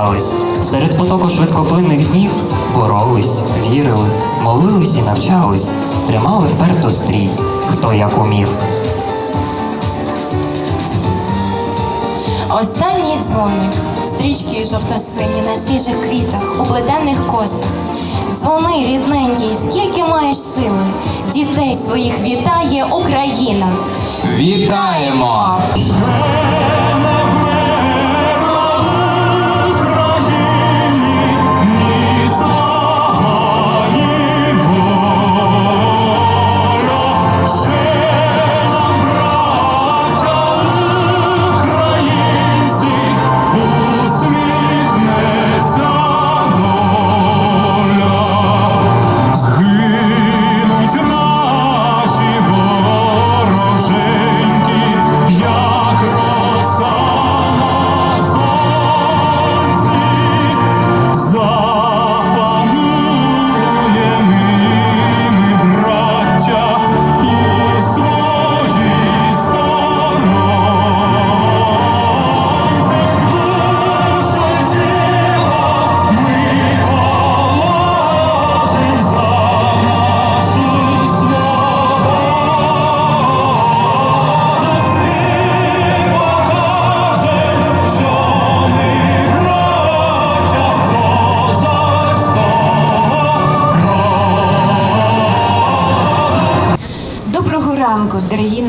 дзвоник. Серед потоку швидкоплинних днів боролись, вірили, молились і навчались, тримали вперто стрій, хто як умів. Останній дзвоник, стрічки жовто-сині на свіжих квітах, у плетених косах. Дзвони, рідненький, скільки маєш сили, дітей своїх вітає Україна. Вітаємо!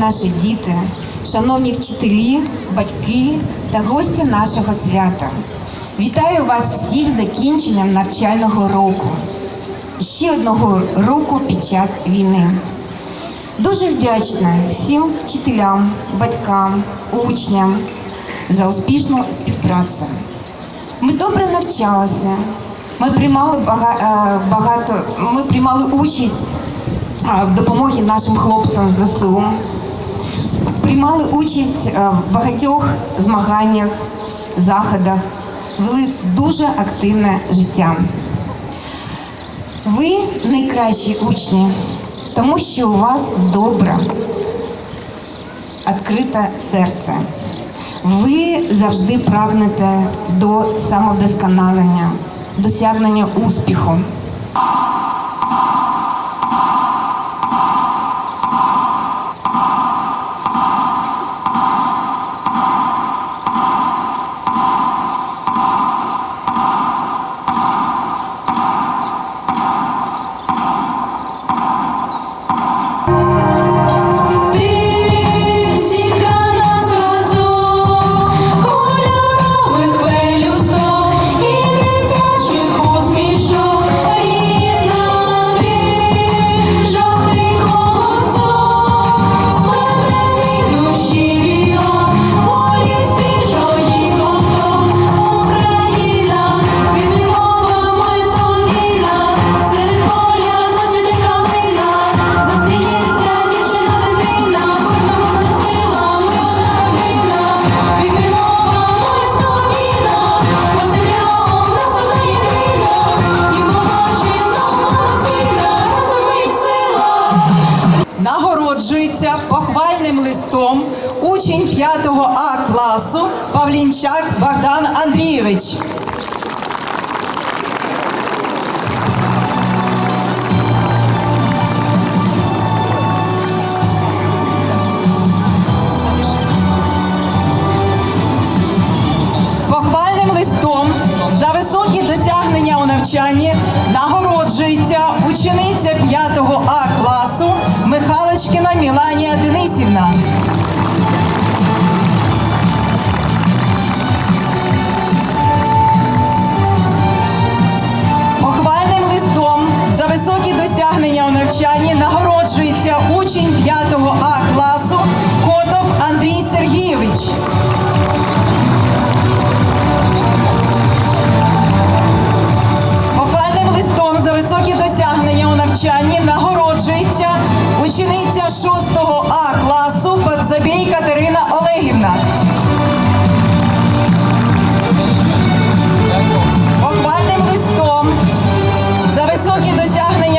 Наші діти, шановні вчителі, батьки та гості нашого свята. Вітаю вас всіх з закінченням навчального року. Ще одного року під час війни. Дуже вдячна всім вчителям, батькам, учням за успішну співпрацю. Ми добре навчалися. Ми приймали е, багато, ми приймали участь в допомогі нашим хлопцям з ЗСУ. Приймали участь е, в багатьох змаганнях, заходах, вели дуже активне життя. Ви найкращі учні, тому що у вас добре, відкрите серце. Ви завжди прагнете до самовдосконалення, досягнення успіху. Похвальним листом учень 5 А класу Павлінчак Богдан Андрійович. Навчанні нагороджується учениця 6 А класу Подзабій Катерина Олегівна. Похвальним листом за високі досягнення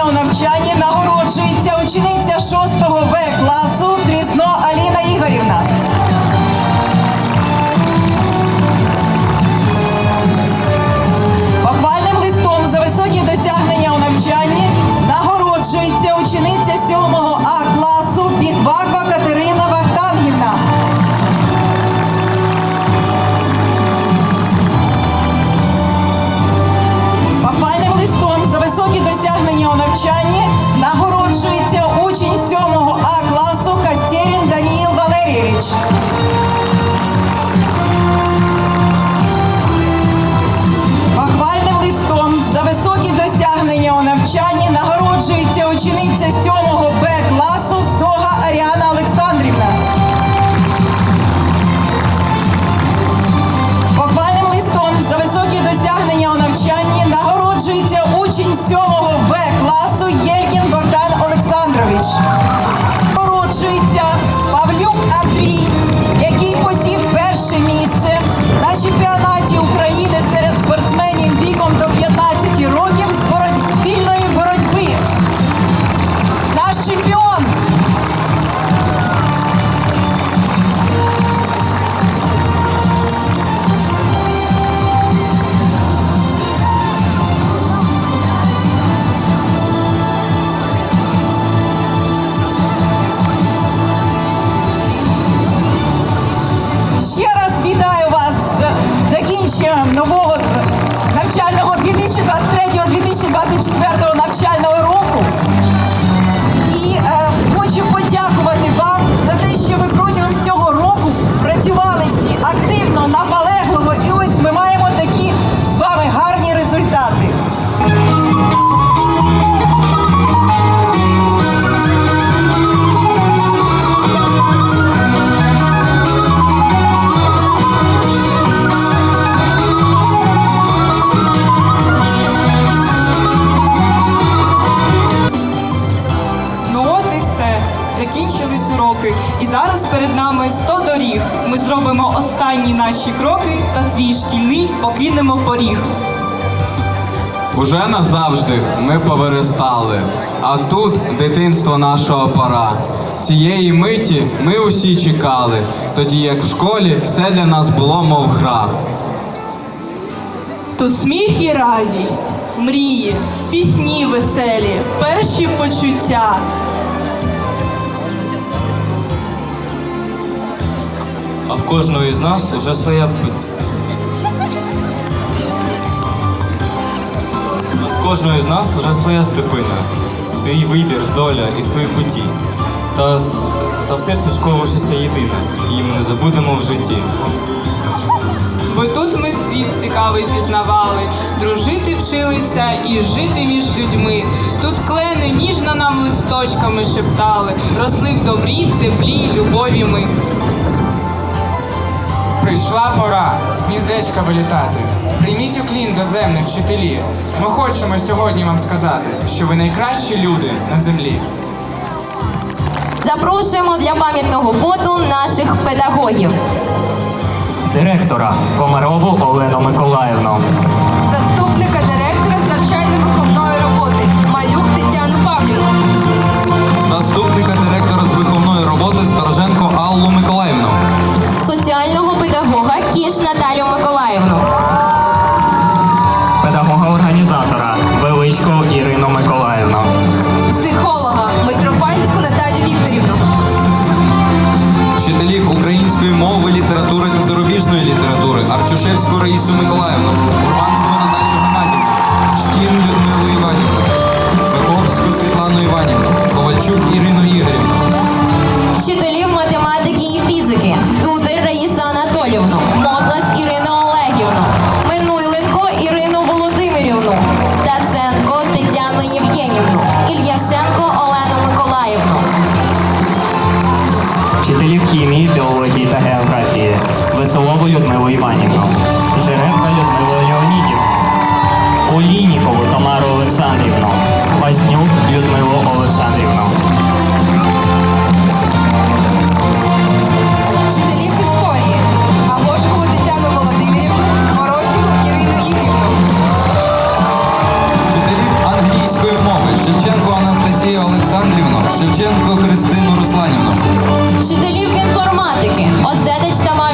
Уже назавжди ми повиростали, а тут дитинство нашого пора. Цієї миті ми усі чекали, тоді як в школі все для нас було, мов гра. Тут сміх і радість, мрії, пісні веселі, перші почуття. А в кожного із нас уже своя кожного із нас уже своя степина, свій вибір, доля і свої путі. Та, та в серці школа лишиться єдина, її ми не забудемо в житті. Бо тут ми світ цікавий пізнавали, дружити вчилися і жити між людьми. Тут клени ніжно нам листочками шептали, росли в добрі, теплі, любові ми. Прийшла пора з гніздечка вилітати. Прийміть уклін до земних вчителі. Ми хочемо сьогодні вам сказати, що ви найкращі люди на землі. Запрошуємо для пам'ятного фото наших педагогів. Директора Комарову Олену Миколаївну, Заступника директора з навчально-виховної роботи Малюк Тетяну Павлівну. Заступника директора з виховної роботи Стороженко Аллу Миколаївну. Педагога-організатора Величко Ірину Миколаївну, Психолога Митрофанську Наталію Вікторівну. Вчителів української мови, літератури та зарубіжної літератури Артюшевську Раїсу Миколаївну, Урбанцеву Наталію Геннадівну, Штім Людмилу Іванівну, Миховську Світлану Іванівну, Ковальчук Ірину Олійнікову Тамару Олександрівну, Паснюк Людмилу Олександрівну. Вчителів історії Агошкову Тетяну Володимирівну, Морозівну Ірину Ігорівну. Вчителів англійської мови Шевченко Анастасію Олександрівну, Шевченко Христину Русланівну. Вчителів інформатики Оседич Тамару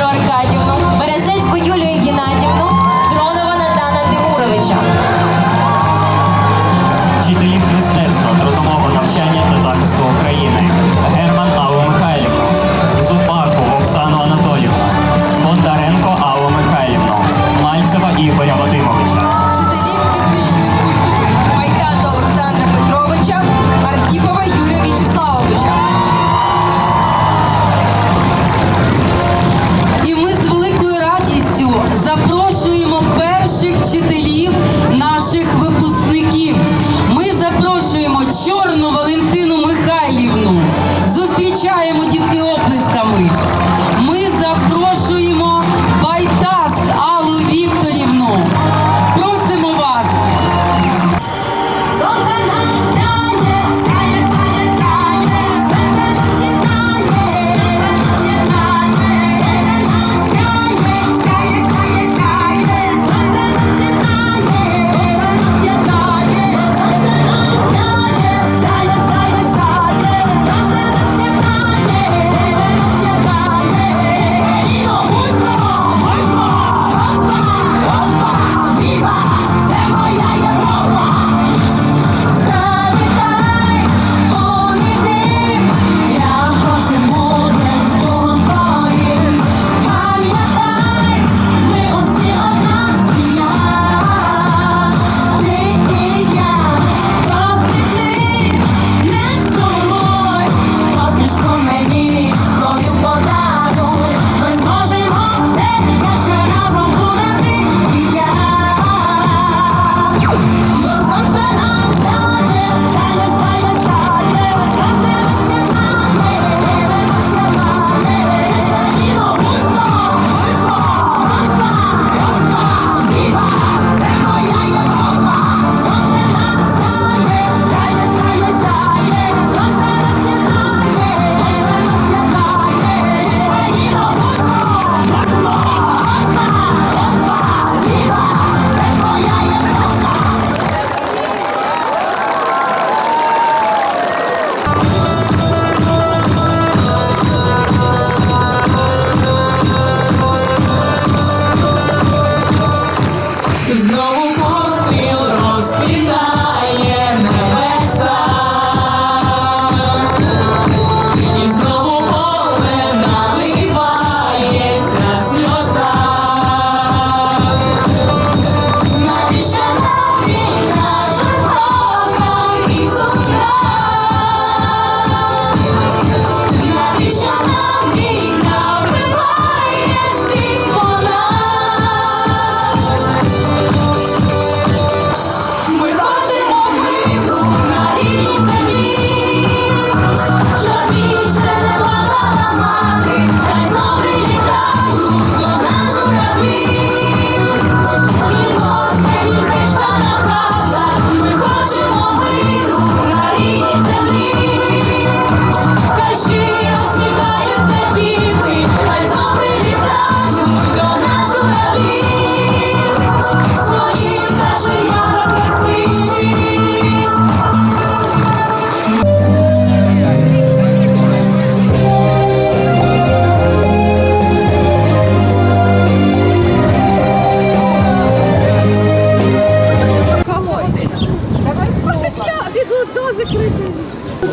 Все закрите.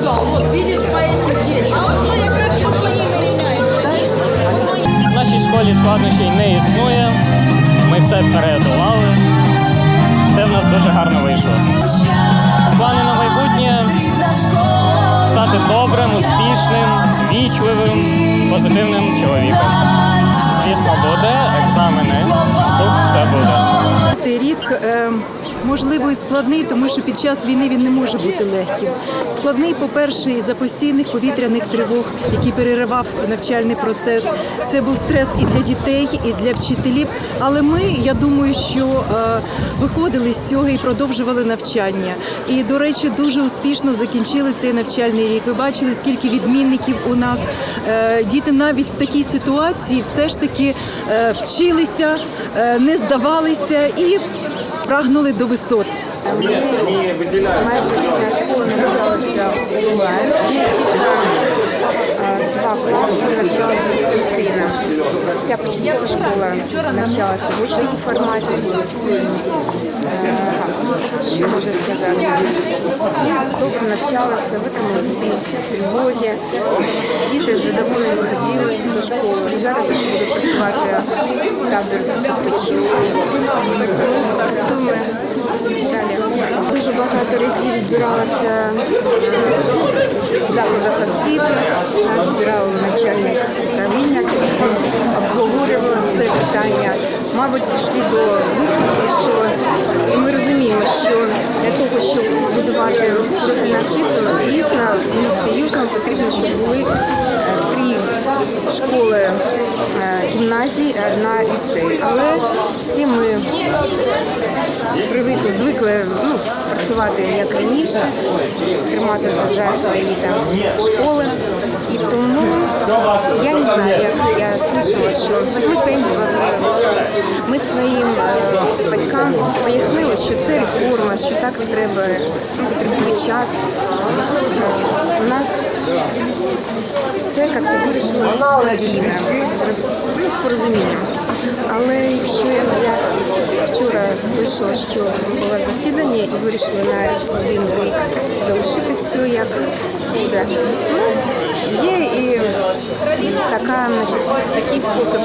Да, вот видишь, поэтому А воно якраз по своїй вирішається. В нашій школі складнощів не існує. Ми все передолали. Все в нас дуже гарно вийшло. Плани на майбутнє стати добрим, успішним, вічливим, позитивним чоловіком. Звісно, буде, екзамени, вступ, все буде. Рік ем, можливо і складний, тому що під час війни він не може бути легким. Складний, по-перше, із-за постійних повітряних тривог, який переривав навчальний процес. Це був стрес і для дітей, і для вчителів. Але ми, я думаю, що е, виходили з цього і продовжували навчання. І, до речі, дуже успішно закінчили цей навчальний рік. Ви бачили, скільки відмінників у нас. Е, Діти навіть в такій ситуації все ж таки е, вчилися, не здавалися і прагнули до висот. Майже вся школа навчалася онлайн. Класи навчалися дистанційно. Вся початкова школа навчалася в очному форматі. Е, Що можна сказати? Добре навчалися, витримали всі тривоги. Діти задоволені ходили до школи. Зараз буде працювати табір відпочинку. Працюємо далі. Дуже багато разів збиралася в закладах освіти, нас збирав начальник управління освіти, обговорювали це питання. Мабуть, прийшли до висновку, що ми розуміємо, що для того, щоб будувати профільну освіту, дійсно в місті Южному потрібно, щоб були е, три школи е, гімназії, одна ліцей. Але всі ми привикли, звикли ну, працювати як раніше, триматися за свої там школи. І тому я не знаю, як я слышала, що ми своїм ми своїм е, батькам пояснили, що це реформа, що так треба, ну, потребує час. У нас все як-то вирішило спокійно, з роз- з порозумінням. Але якщо я, я вчора слышала, що було засідання і вирішили на один рік залишити все як буде. Ну, є і така, значить, такий спосіб